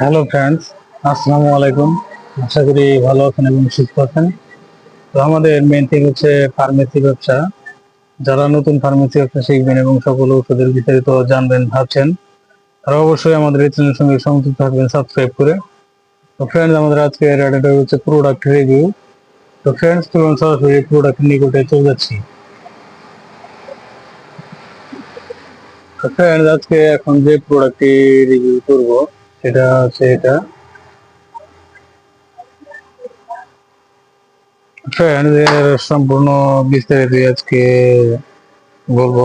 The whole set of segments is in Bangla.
হ্যালো ফ্রেন্ডস, আসসালামু আলাইকুম। আশা করি ভালো আছেন এবং সুস্থ আছেন। তো আমাদের মেন থিং হচ্ছে ফার্মেসি ব্যবসা। যারা নতুন ফার্মেসি ব্যবসা শিখবেন এবং সকল ওষুধের বিস্তারিত জানবেন, ভাবছেন, তারা অবশ্যই আমাদের এই চ্যানেলের সঙ্গে সংযুক্ত থাকবেন সাবস্ক্রাইব করে। তো ফ্রেন্ডস আমাদের আজকে এটা হচ্ছে প্রোডাক্ট রিভিউ তো ফ্রেন্ডস চলুন সরাসরি প্রোডাক্ট নিকটে চলে যাচ্ছি। তো ফ্রেন্ডস আজকে এখন যে প্রোডাক্টটি রিভিউ করব সেটা হচ্ছে এটা। ফ্রেন্ডস এর সম্পূর্ণ বিস্তারিত আজকে বলব।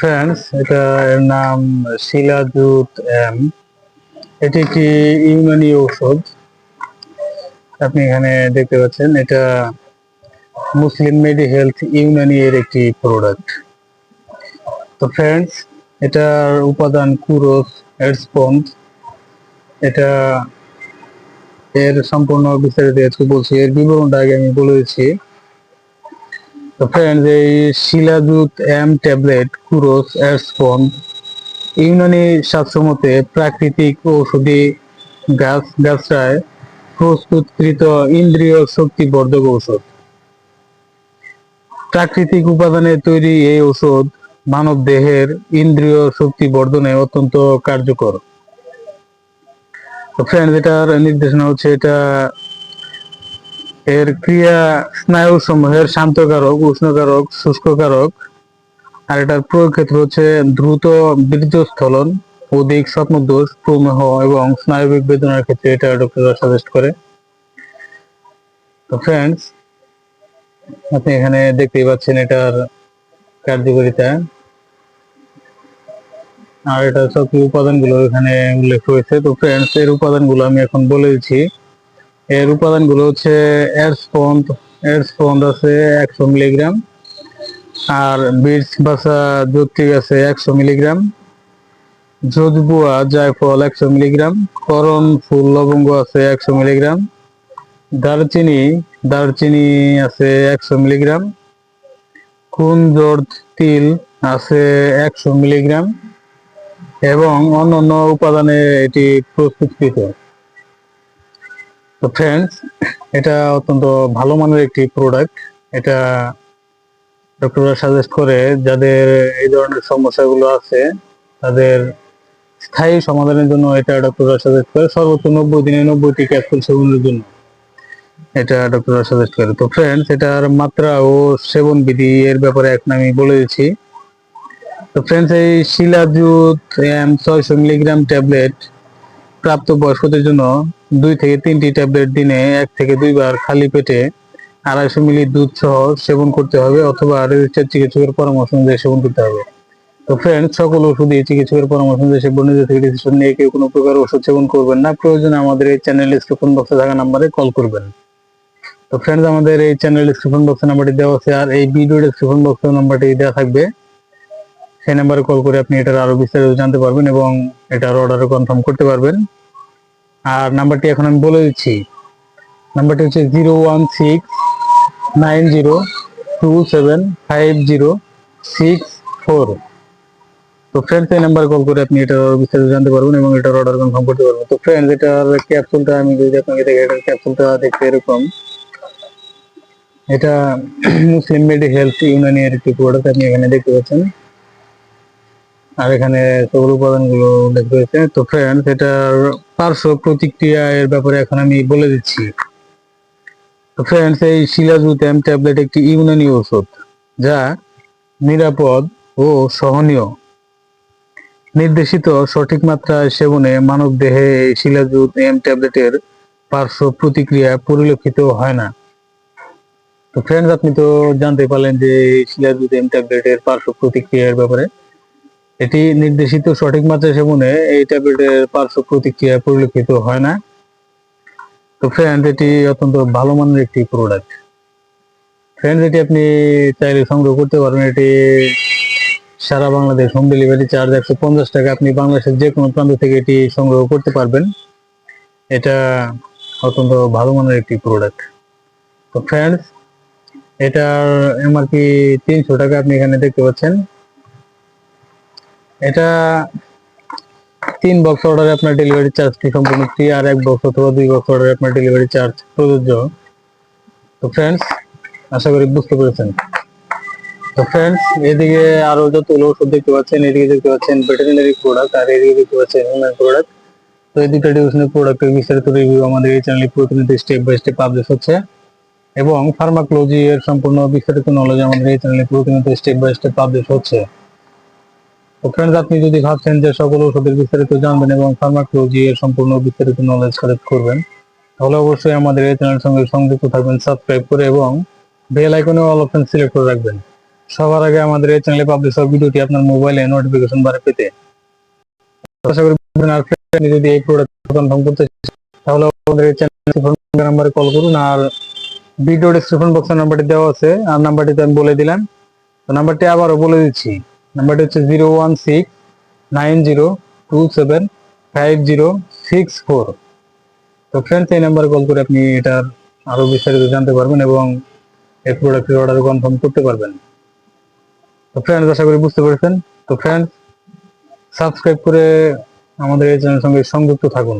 ফ্রেন্ডস এটা এর নাম শিলাজুত এম। এটি একটি ইউনানি ঔষধ। আপনি এখানে দেখতে পাচ্ছেন, এটা মুসলিম মেডি হেলথ ইউনানি এর একটি প্রোডাক্ট। তো ফ্রেন্ডস এটার উপাদান কুরোস এডস্পন্স এটা এর সম্পূর্ণ বিস্তারিত আজকে বলছি। এর বিবরণটা আগে আমি বলে দিচ্ছি। তো ফ্রেন্ডস এই শিলাজুত এম ট্যাবলেট কুরোস এডস্পন্স ইউনানি শাস্ত্র মতে প্রাকৃতিক ঔষধি গাছ গাছরায় প্রস্তুতকৃত ইন্দ্রিয় শক্তি বর্ধক ঔষধ। প্রাকৃতিক উপাদানে তৈরি এই ঔষধ মানব দেহের ইন্দ্রিয় শক্তি বর্ধনে অত্যন্ত কার্যকর। ফ্রেন্ড এটার নির্দেশনা হচ্ছে এটা এর ক্রিয়া স্নায়ু সমূহের শান্তকারক, উষ্ণকারক, শুষ্ককারক, আর এটার প্রয়োগ ক্ষেত্র হচ্ছে দ্রুত বীর্যস্থলন অধিক স্বপ্নদোষ, প্রমেহ এবং স্নায়বিক বেদনার ক্ষেত্রে এটা ডক্টররা সাজেস্ট করে। তো ফ্রেন্ডস আপনি এখানে দেখতেই পাচ্ছেন এটার কার্যকারিতা আর এটা সব কি উপাদানগুলো এখানে উল্লেখ হয়েছে তো ফ্রেন্ডস এর উপাদানগুলো আমি এখন বলে দিচ্ছি। এর উপাদানগুলো হচ্ছে এর স্পন্দ এর স্পন্দ আছে একশো মিলিগ্রাম আর বীজ বাসা যৌক্তিক আছে একশো মিলিগ্রাম যোজবুয়া জায়ফল একশো মিলিগ্রাম করণ ফুল লবঙ্গ আছে একশো মিলিগ্রাম দারচিনি দারচিনি আছে একশো মিলিগ্রাম কুঞ্জর তিল আছে একশো মিলিগ্রাম এবং অন্যান্য উপাদানে এটি প্রস্তুতকৃত। তো ফ্রেন্ডস এটা অত্যন্ত ভালো মানের একটি প্রোডাক্ট এটা ডক্টররা সাজেস্ট করে যাদের এই ধরনের সমস্যাগুলো আছে, তাদের স্থায়ী সমাধানের জন্য এটা ডক্টররা সাজেস্ট করে। সর্বোচ্চ নব্বই দিনে নব্বইটি ক্যাপসুল সেবনের জন্য। এটা ডক্টররা সাজেস্ট করে। তো ফ্রেন্ডস এটার মাত্রা ও সেবন বিধি এর ব্যাপারে এখন আমি বলে দিচ্ছি। তো ফ্রেন্ডস এই শিলাজুত এম ছয়শো মিলিগ্রাম ট্যাবলেট প্রাপ্ত বয়স্কদের জন্য দুই থেকে তিনটি ট্যাবলেট দিনে এক থেকে দুইবার খালি পেটে আড়াইশো মিলি দুধ সহ সেবন করতে হবে অথবা রেজিস্টার চিকিৎসকের পরামর্শ অনুযায়ী সেবন করতে হবে। তো ফ্রেন্ড সকল ওষুধ ওষুধই চিকিৎসকের পরামর্শ অনুযায়ী সেবন থেকে ডিসিশন নিয়ে কেউ কোনো প্রকার ওষুধ সেবন করবেন না। প্রয়োজনে আমাদের এই চ্যানেল ডিসক্রিপশন বক্সে থাকা নাম্বারে কল করবেন। তো ফ্রেন্ডস আমাদের এই চ্যানেল ডিসক্রিপশন বক্সে নাম্বারটি দেওয়া আছে আর এই ভিডিও ডিসক্রিপশন বক্সে নাম্বারটি দেওয়া থাকবে। সেই নাম্বারে কল করে আপনি এটার আরও বিস্তারিত জানতে পারবেন এবং এটার অর্ডারও কনফার্ম করতে পারবেন। আর নাম্বারটি এখন আমি বলে দিচ্ছি। নাম্বারটি হচ্ছে zero one six nine zero two seven five zero six four তো ফ্রেন্ডস এই নাম্বারে কল করে আপনি এটার বিস্তারিত জানতে পারবেন এবং এটার অর্ডার কনফার্ম করতে পারবেন। তো ফ্রেন্ডস এটার ক্যাপসুলটা আমি যদি আপনাকে দেখি এটার ক্যাপসুলটা দেখতে এরকম। এটা মুসলিম মেডি হেলথ ইউনানিয়ার একটি প্রোডাক্ট আপনি এখানে দেখতে পাচ্ছেন। আর এখানে সকল উপাদানগুলো উল্লেখ রয়েছে। তো ফ্রেন্ডস এটার পার্শ্ব প্রতিক্রিয়া এর ব্যাপারে এখন আমি বলে দিচ্ছি। ফ্রেন্ডস এই শিলাজুতেম ট্যাবলেট একটি ইউনানি ঔষধ যা নিরাপদ ও সহনীয়। নির্দেশিত সঠিক মাত্রায় সেবনে মানব দেহে শিলাজুত এম ট্যাবলেটের পার্শ্ব প্রতিক্রিয়া পরিলক্ষিত হয় না। তো ফ্রেন্ডস আপনি তো জানতে পারলেন যে এই এম ট্যাবলেটের পার্শ্ব প্রতিক্রিয়ার ব্যাপারে। এটি নির্দেশিত সঠিক মাত্রায় সেবনে এই ট্যাবলেটের পার্শ্ব প্রতিক্রিয়া পরিলক্ষিত হয় না। তো ফ্রেন্ড এটি অত্যন্ত ভালো মানের একটি প্রোডাক্ট ফ্রেন্ড এটি আপনি চাইলে সংগ্রহ করতে পারবেন। এটি সারা বাংলাদেশ হোম ডেলিভারি চার্জ একশো পঞ্চাশ টাকা। আপনি বাংলাদেশের যে কোনো প্রান্ত থেকে এটি সংগ্রহ করতে পারবেন। এটা অত্যন্ত ভালো মানের একটি প্রোডাক্ট তো ফ্রেন্ডস এটার এমআরপি তিনশো টাকা আপনি এখানে দেখতে পাচ্ছেন। এটা তিন বক্স অর্ডারে আপনার ডেলিভারি চার্জটি সম্পূর্ণ ফ্রি আর এক বক্স অথবা দুই বক্স অর্ডারে আপনার ডেলিভারি চার্জ প্রযোজ্য? তো ফ্রেন্ডস আশা করি বুঝতে পেরেছেন। তো ফ্রেন্ডস এদিকে আরও যতগুলো ওষুধ দেখতে পাচ্ছেন, এদিকে দেখতে পাচ্ছেন ভেটেরিনারি প্রোডাক্ট আর এদিকে দেখতে পাচ্ছেন হিউম্যান প্রোডাক্ট তো এই দুটো ডিভিশনের প্রোডাক্টের বিস্তারিত রিভিউ আমাদের এই চ্যানেলে প্রতিনিধি স্টেপ বাই স্টেপ পাবলিশ হচ্ছে। এবং ফার্মাকোলজি এর সম্পূর্ণ বিস্তারিত নলেজ আমাদের এই চ্যানেলে প্রতিনিয়ত স্টেপ বাই স্টেপ পাবলিশ হচ্ছে। ফ্রেন্ডস আপনি যদি ভাবছেন যে সকল ওষুধের বিস্তারিত জানবেন এবং ফার্মাকোলজি এর সম্পূর্ণ বিস্তারিত নলেজ কালেক্ট করবেন, তাহলে অবশ্যই আমাদের এই চ্যানেলের সঙ্গে সংযুক্ত থাকবেন সাবস্ক্রাইব করে এবং বেল আইকনে অল অপশন সিলেক্ট করে রাখবেন। সবার আগে আমাদের এই চ্যানেলে পাবলিশ হওয়া ভিডিওটি আপনার মোবাইলে নোটিফিকেশন বারে পেতে। আশা করি যদি এই প্রোডাক্ট কনফার্ম করতে তাহলে আমাদের এই চ্যানেল নাম্বারে কল করুন, আর ভিডিও ডিসক্রিপশন বক্সের নাম্বারটি দেওয়া আছে, আর নাম্বারটি আমি বলে দিলাম। তো নাম্বারটি আবারও বলে দিচ্ছি। নাম্বারটি হচ্ছে zero one six nine zero two seven five zero six four তো ফ্রেন্ডস এই নাম্বারে কল করে আপনি এটার আরও বিস্তারিত জানতে পারবেন এবং এই প্রোডাক্টের অর্ডার কনফার্ম করতে পারবেন। তো ফ্রেন্ডস আশা করি বুঝতে পেরেছেন। তো ফ্রেন্ডস সাবস্ক্রাইব করে আমাদের এই চ্যানেলের সঙ্গে সংযুক্ত থাকুন।